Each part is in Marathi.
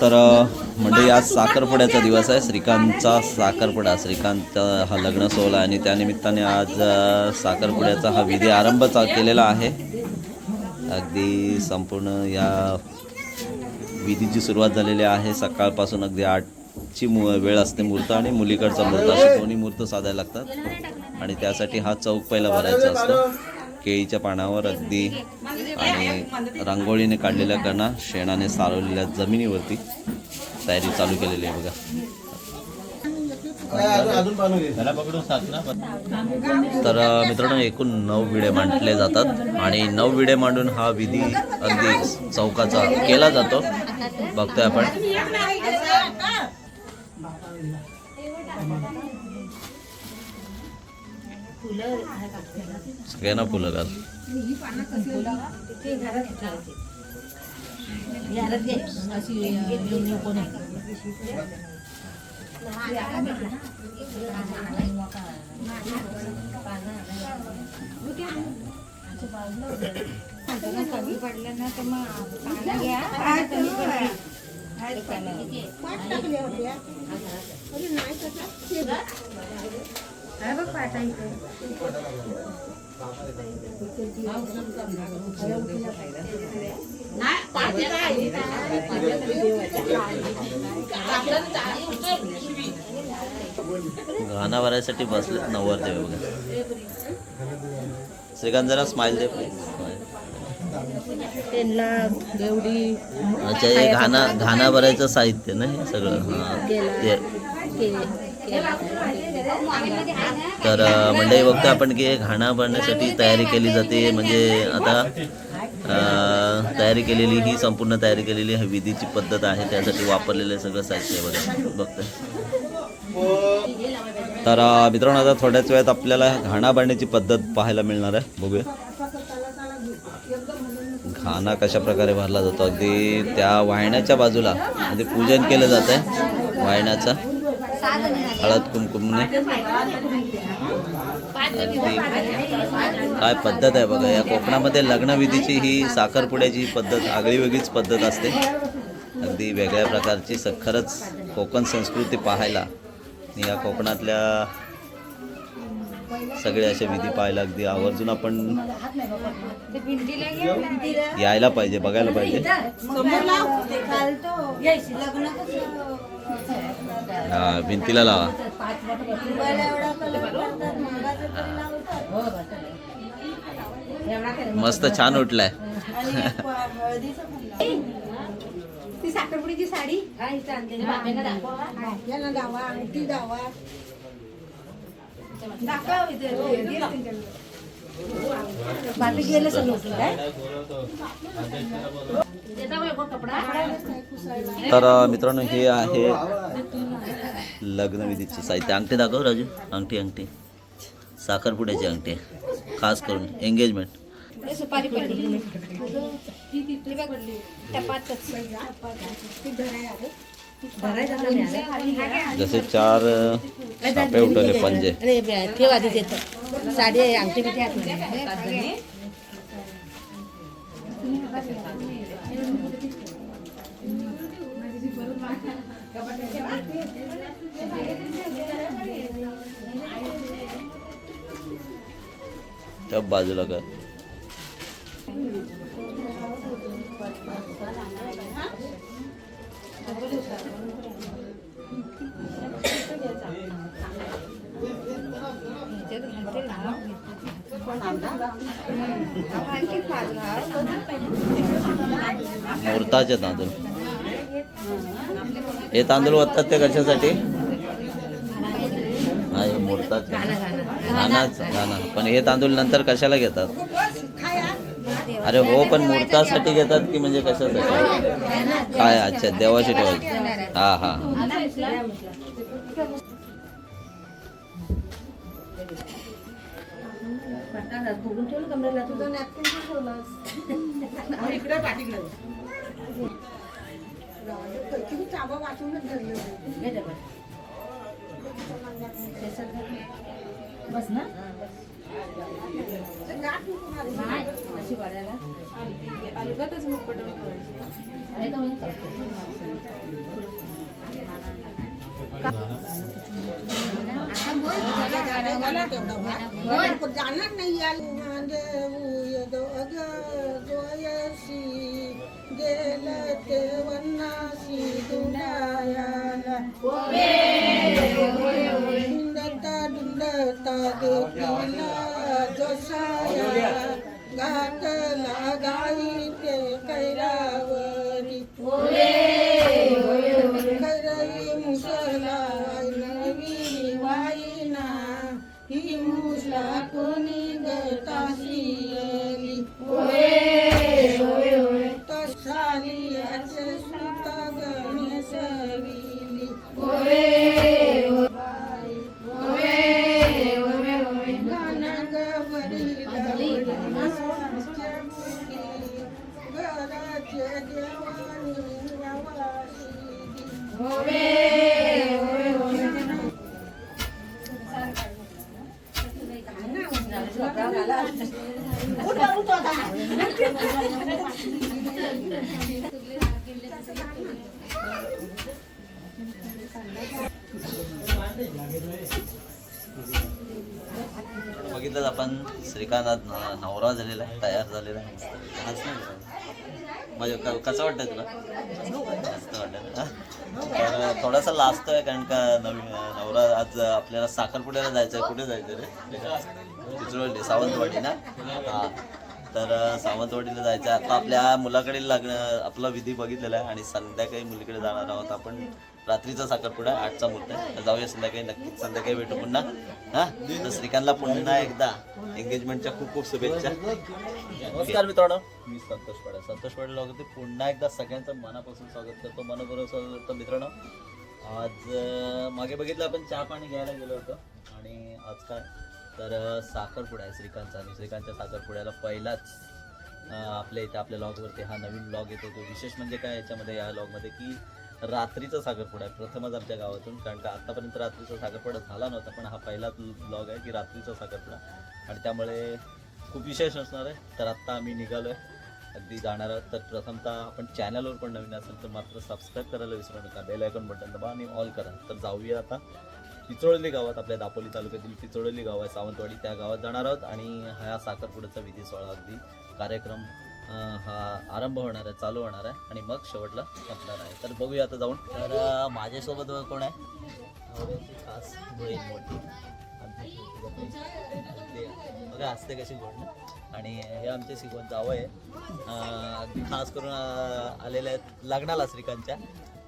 तर म्हणजे आज साखरपुड्याचा दिवस आहे. श्रीकांतचा साखरपुडा. श्रीकांत हा लग्न सोहळा आणि त्यानिमित्ताने आज साखरपुड्याचा हा विधी आरंभ चा केलेला आहे. अगदी संपूर्ण या विधीची सुरुवात झालेली आहे. सकाळपासून अगदी आठची मु वेळ असते मूर्त आणि मुलीकडचा मूर्त असे दोन्ही मूर्त साधायला लागतात. आणि त्यासाठी हा चौक पहिला भरायचा असतो. केळीच्या पानावर अगदी आणि रांगोळीने काढलेल्या कणा शेणाने सारवलेल्या जमिनीवरती तयारी चालू केलेली आहे बघा. तर मित्रांनो एकूण नऊ विडे मांडले जातात आणि नऊ विडे मांडून हा विधी अगदी चौकाचा केला जातो. बघतोय आपण. सगळ्यांना फुलं घाल. कमी पडलं ना तर मग पानं घ्या आणि कमी हा बघ पाटा इथे. गाणं भरायसाठी बसलेत नवरदेव बघा श्रीकांत जरा स्माइल दे please. त्यांना बेवडी अच्छा हे घाणा घाणा भरायचं साहित्य ना हे सगळं हां ते तर अं, मंडळी बघतो आपण की हे घाणा भरण्यासाठी तयारी केली जाते. म्हणजे आता तयारी केलेली ही संपूर्ण तयारी केलेली ही विधीची पद्धत आहे त्यासाठी वापरलेलं सगळं साहित्य वगैरे. बघा बघतोय तर मित्रांनो आता थोड्याच वेळात आपल्याला घाणा भरण्याची पद्धत पाहायला मिळणार आहे. बघूया. घाणा कशा प्रकारे भरला जातो? अगदी त्या वाहण्याच्या बाजूला म्हणजे पूजन केलं जात आहे वाहण्याचं हळद कुमकुमने. अगदी काय पद्धत आहे बघा या कोकणामध्ये लग्नविधीची ही साखरपुड्याची पद्धत आगळी वेगळीच पद्धत असते. अगदी वेगळ्या प्रकारची स खरंच कोकण संस्कृती पाहायला. या कोकणातल्या सगळे असे विधी पाहायला अगदी आवर्जून आपण यायला पाहिजे बघायला पाहिजे. हा भिंतीला लावा. मस्त छान उठलाय. साखरपुडीची साडी. दावा दावा बाकी गेलं काय तर मित्रांनो हे आहे लग्नविधीचे साहित्य. अंगठी दाखव राजू. अंगठी अंगठी. साखरपुड्याची अंगठी. खास करून एंगेजमेंट सुपारी पडली. जसे चार सापे उठवले पंजे. ठेव देतो साडी आहे, बिठी आतमध्ये. त्या बाजूला कर. मुहूर्ताचे तांदूळ. हे तांदूळ वाटतात ते कशासाठी? नाही मुहूर्ताचे घाणाच घाणा पण हे तांदूळ नंतर कशाला घेतात? अरे हो पण मुहूर्तासाठी घेतात की म्हणजे कशासाठी? काय? अच्छा देवाशी ठेवायचं. हा हा. बघून ठेवलं कमरेला तुझं नॅपकिन ठेवलंस इकडे पाठीकडे किती चाबा वाचूनच धरलं बस ना. अशी वाढायला. अलगतच म्हणतो. जाणार नाही जोयसी गेलं ते वन्नासी दुंडायाला डुंडता डुंडता देखीला जोसाया घातला गाई ते कैरावरी बघितलंच बघितलं आपण श्रीकांत नवरा झालेला आहे तयार झालेला आहे. माझ्या म्हणजे क- कसं वाटतं तुला? मस्त वाटतं तर थोडासा लाजतोय कारण का नवीन नवरा आज आपल्याला साखरपुड्याला जायचं आहे कुठे जायचं रे? चिचरोली सावंतवाडी ना हा. तर सावंतवाडीला जायचं आहे. आता आपल्या मुलाकडे लग्न आपला विधी बघितलेला आहे आणि संध्याकाळी मुलीकडे जाणार आहोत आपण. रात्रीचा साखरपुडा आठचा मुहूर्त आहे. जाऊया संध्याकाळी. नक्कीच संध्याकाळी भेटू पुन्हा. हा? तर श्रीकांतला पुन्हा एकदा एंगेजमेंटच्या खूप खूप शुभेच्छा. नमस्कार मित्रांनो. मी संतोष पडे संतोष पडे होते पुन्हा एकदा सगळ्यांचं मनापासून स्वागत करतो. मनपूर्वक स्वागत करतो मित्रांनो. आज मागे बघितलं आपण चहा पाणी घ्यायला गेलो होतो. आणि आज काय? तर साखरपुडा आहे श्रीकांतचा. आणि श्रीकांतच्या साखरपुड्याला पहिलाच आपल्या इथे आपल्या लॉगवरती हा नवीन लॉग येतो. तो विशेष म्हणजे काय याच्यामध्ये या लॉगमध्ये की रात्रीचा साखरपुडा आहे. प्रथमच आमच्या गावातून कारण का आत्तापर्यंत रात्रीचा साखरपुडा झाला नव्हता पण हा पहिलाच ब्लॉग आहे की रात्रीचा साखरपुडा. आणि त्यामुळे खूप विशेष असणार आहे. तर आत्ता आम्ही निघालो आहे अगदी जाणार आहोत. तर प्रथमतः आपण चॅनलवर पण नवीन असेल तर मात्र सबस्क्राईब करायला विसरू नका. बेल आयकॉन बटन दबा आणि ऑल करा. तर जाऊया आता. पिचोळली गावात आपल्या दापोली तालुक्यातील पिचोळली गाव आहे सावंतवाडी. त्या गावात जाणार आहोत आणि हा साखरपुड्याचा विधी सोहळा अगदी कार्यक्रम हा आरंभ होणार आहे चालू होणार आहे आणि मग शेवटला संपणार आहे. तर बघूया आता जाऊन. तर माझ्यासोबत कोण आहे? खास बहीण मोठी. बघा असते कशी बोलणं आणि हे आमचे शिकवण जावं आहे. अगदी खास करून आलेले आहेत लग्नाला श्रीकांतच्या.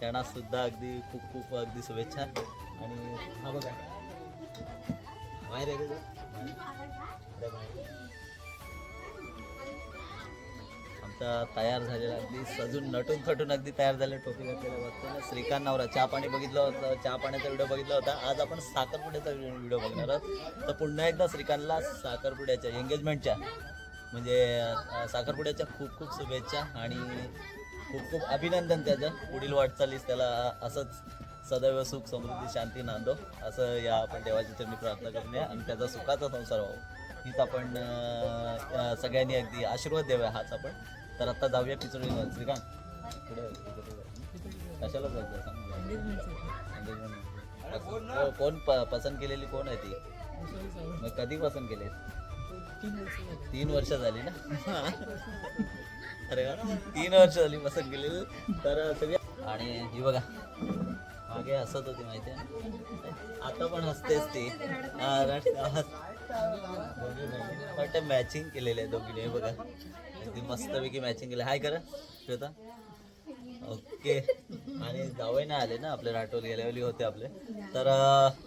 त्यांना सुद्धा अगदी खूप खूप अगदी शुभेच्छा. आणि हा बघा. बाहेर आहे आमचा तयार झालेला अगदी सजून नटून थटून अगदी तयार झाले टोपी घातलेला बघतो ना. श्रीकांत नवरा चहा पाणी बघितलं होतं. चहा पाण्याचा व्हिडिओ बघितला होता. आज आपण साखरपुड्याचा व्हिडिओ बघणार आहोत. तर पुन्हा एकदा श्रीकांतला साखरपुड्याच्या एंगेजमेंटच्या म्हणजे साखरपुड्याच्या खूप खूप शुभेच्छा आणि खूप खूप अभिनंदन त्याचं. पुढील वाटचालीस त्याला असंच सदैव सुख समृद्धी शांती नांदो. असं या आपण देवाच्या चरणी प्रार्थना करूया आणि त्याचा सुखाचा संसार व्हावा. हीच आपण सगळ्यांनी अगदी आशीर्वाद देऊया हाच आपण. तर आता जाऊया पिचोडी श्रीकांत पुढे कशाला जायचं कोण प- पसंत केलेली कोण आहे ती? मग कधी पसंत केले? तीन वर्ष झाली ना? अरे तीन वर्ष झाली पसंत केलेली. तर सगळ्या आणि ही बघा. मागे हसत होती माहिती आहे आता पण हसतेच ती. वाटतं मॅचिंग केलेले आहे दोघीने बघा. अगदी मस्तपैकी मॅचिंग केलं. हाय करा श्वेता. ओके आणि जावई नाही आले ना आपले राठोर गेल्यावेळी होते आपले. तर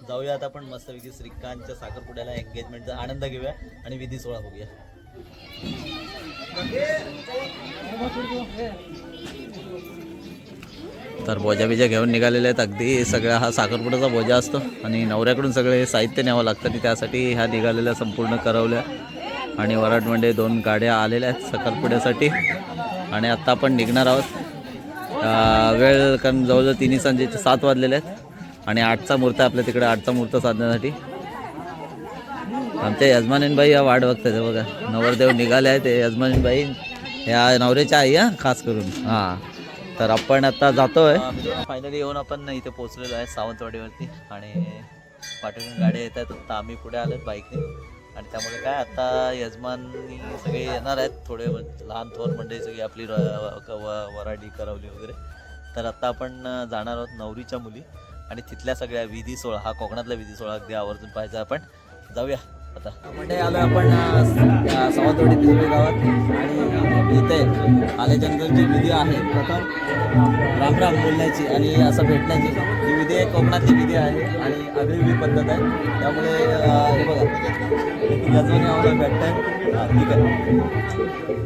जाऊया आता आपण मस्तपैकी श्रीकांतच्या साखरपुड्याला एंगेजमेंटचा आनंद घेऊया आणि विधी सोहळा बघूया. तर बोजा बिजा घेऊन निघालेले आहेत. अगदी सगळा हा साखरपुड्याचा बोजा असतो आणि नवऱ्याकडून सगळे साहित्य न्यावं लागतं आणि त्यासाठी ह्या निघालेल्या संपूर्ण करवल्या आणि वराटमंडे दोन गाड्या आलेल्या आहेत साखरपुड्यासाठी. आणि आत्ता आपण निघणार आहोत. वेळ कारण जवळजवळ तिन्ही संजेचे सात वाजलेले आहेत. आणि आठचा मूर्त आहे आपल्या तिकडे आठचा मूर्त साधण्यासाठी. आमच्या यजमानीनबाई या वाट बघतात हे बघा. नवरदेव निघाले आहेत. ते यजमानीनबाई ह्या नवऱ्याच्या आई हां खास करून. हां. तर आपण आता जातोय. फायनली येऊन आपण इथे पोहोचलेलो आहे सावंतवाडीवरती आणि पाठवून गाड्या येत आहेत. आता आम्ही पुढे आलो बाईकने. आणि त्यामुळे काय आता यजमानी सगळे येणार आहेत. थोडे म्हणजे लहान थोर मंडळी सगळी आपली र- क- व- वराडी करवली वगैरे. तर आता आपण जाणार आहोत नवरीच्या मुली. आणि तिथल्या सगळ्या विधी सोहळा हा कोकणातला विधी सोहळा अगदी आवर्जून पाहायचा आपण. जाऊया आता. म्हणजे आलो आपण सावंतवाडी गावात. आणि आल्याच्यानंतर जी विधी आहे प्रथम राम राम बोलण्याची आणि असं भेटण्याची ही विधी आहे कोकणातली विधी आहे आणि आगळी पद्धत आहे. त्यामुळे हे बघा. याचं आम्हाला भेटत आहे ठीक आहे.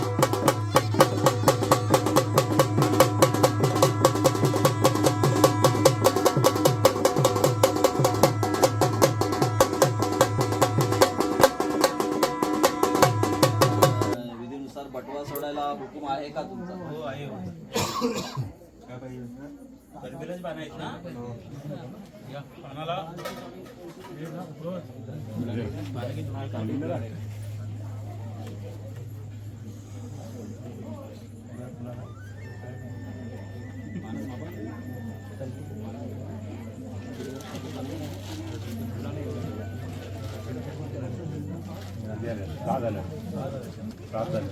प्रार्थना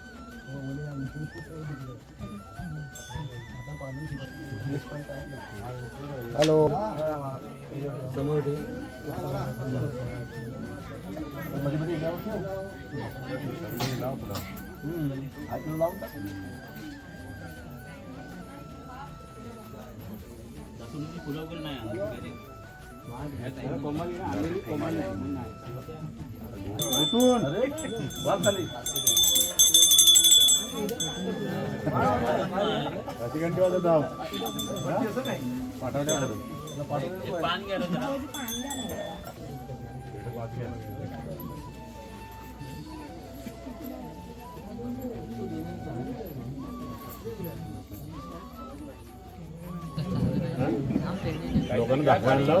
हॅलो. समोर कोमल कोमल नाही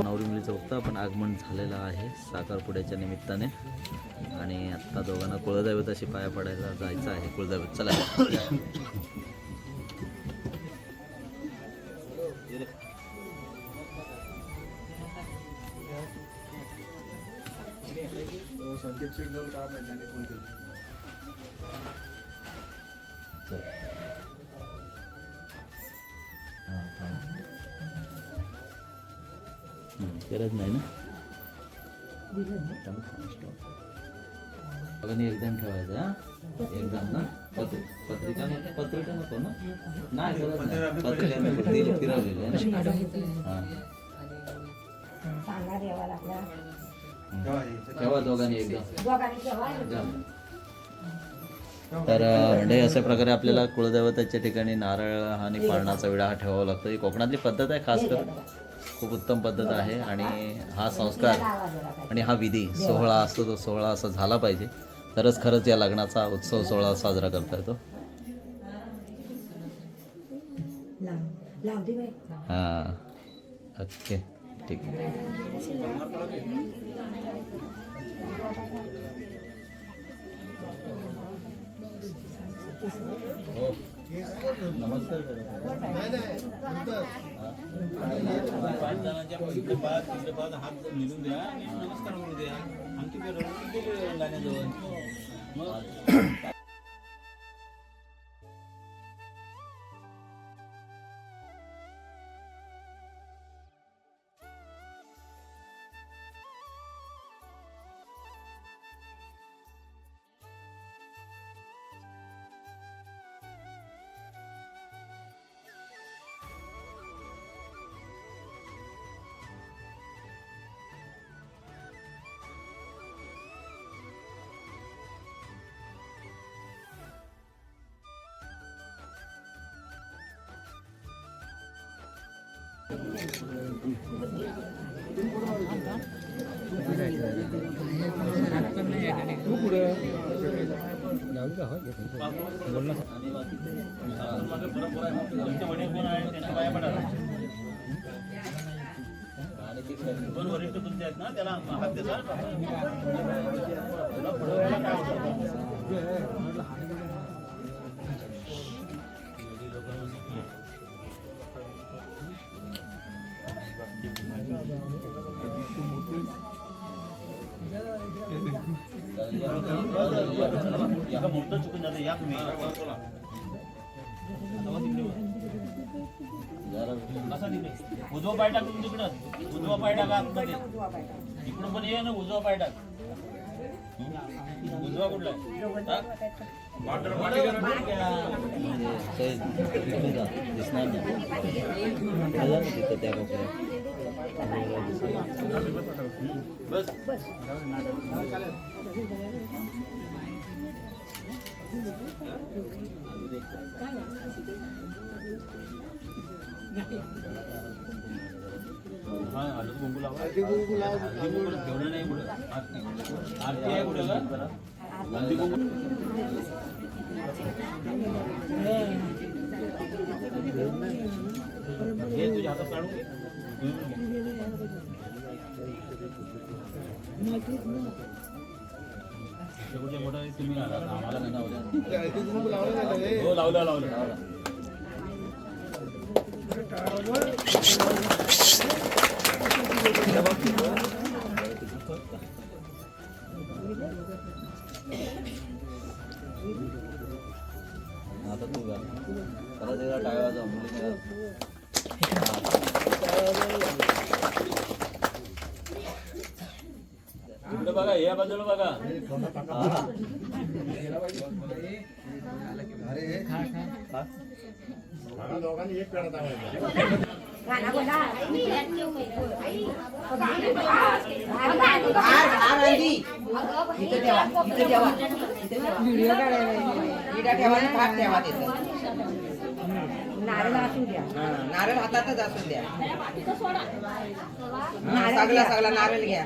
नवरी मुलीचं फक्त आपण आगमन झालेलं आहे. साखरपुड्याच्या निमित्ताने. आणि आत्ता दोघांना कुळदैवत अशी पाया पडायला जायचं आहे कुळदैवत चला चल. बघा एकदम ठेवायचं हा? एकदम ना? पत्र- पत्रिका पत्रिका नको ना? नाही गरज नाही. पत्रिका नको. फिरवलेली आहे ना? हां. ठेवा दोघांनी एकदम तर म्हणजे अशा प्रकारे आपल्याला कुलदैवताच्या ठिकाणी नारळ आणि पाळणाचा विडा हा ठेवावा लागतो. ही कोकणातली पद्धत आहे खास करून? खूप उत्तम पद्धत आहे. आणि हा संस्कार आणि हा विधी सोहळा असतो तो सोहळा असा झाला पाहिजे. तरच खरंच या लग्नाचा उत्सव सोहळा साजरा करता येतो. लाव लाव दे बाई. हां. ओके ठीक नमस्कार. 什么？दोन वरिष्ठ तुमचे आहेत ना त्याला हात मोठं चुकून जातं या तुम्ही तिकडे. उजवा पाय टाक तुम्ही तिकडं उजवा पाय टाका आतमध्ये पण ये ना उजवा पाय टाक उजवा कुठला? आहे? जा, दिसणार नाही त्या हे हळद कुंकू लावा नाही तुझ्या हातात काढून घे शेवटच्या मोठा तुम्ही घाला, आम्हाला नाही लावलं. हो लावलं लावलं लावलं आता तू गा परत एकदा टाळ्या वाजव मुलीने इकडे बघा या बाजूला बघा. हा. व्हिडिओ काढायला ठेवा आणि भात ठेवा तिथं नारळ द्या. नारळ हातातच असू द्या हा, सगळा सगळा नारळ घ्या.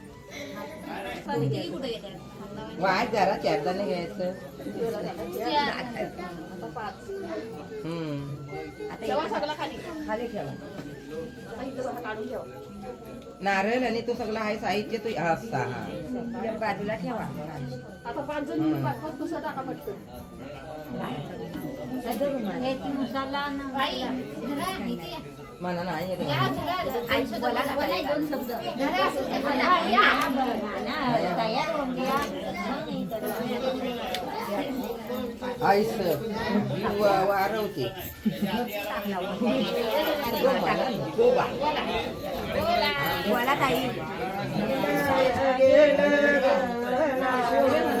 वाय जरा चारदाने घ्यायचं. हम्म. खाली ठेवा. नारळ आणि तो सगळं आहे साहित्य तो असा हा बाजूला ठेवा. आता पाच जण पाच दुसरा टाका पटकन. मला नाही येत. आईस ही वा- वारवते गोबा. बोला ताई मुसला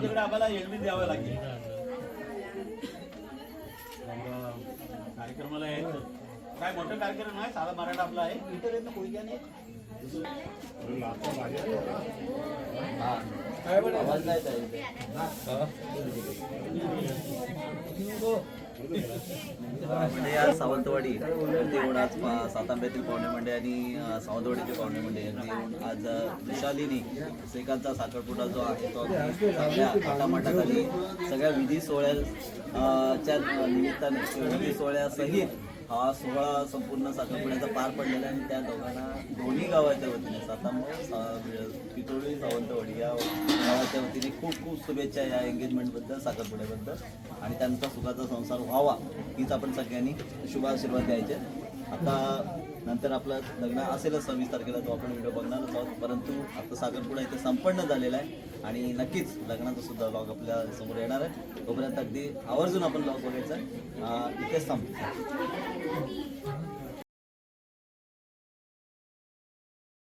तुमच्याकडे आम्हाला एडमिट द्यावं लागेल. कार्यक्रमाला यायचं. काय मोठा कार्यक्रम आहे साधा मराठा आपला आहे. इतर येत ना आवाज नाही येत आहे. म्हणजे या सावंतवाडी वरती येऊन आज सातांब्यातील पाहुणे मंडळी आणि सावंतवाडीचे पाहुणे मंडळी यांनी येऊन आज विशालीनी श्रीकांतचा साखरपुडा जो आहे तो अगदी चांगल्या सगळ्या विधी सोहळ्या च्या निमित्ताने विधी सोहळ्यासहित हा सोहळा संपूर्ण साखरपुड्याचा पार पडलेला आहे आणि त्या दोघांना दोन्ही गावाच्या वतीने सातांबा पितोळी सावंतवाडी या गावाच्या वतीने खूप खूप शुभेच्छा या एंगेजमेंटबद्दल साखरपुड्याबद्दल. आणि त्यांचा सुखाचा संसार व्हावा हीच आपण सगळ्यांनी शुभाशीर्वाद द्यायचे. आता नंतर आपलं लग्न असेलच सव्वीस तारखेला तो आपण व्हिडिओ बघणारच आहोत परंतु आता साखरपुडा इथे संपन्न झालेला आहे. आणि नक्कीच लग्नाचा सुद्धा ब्लॉग आपल्यासमोर येणार आहे. तोपर्यंत अगदी आवर्जून आपण ब्लॉग बघायचा आहे. इथेच थांबतो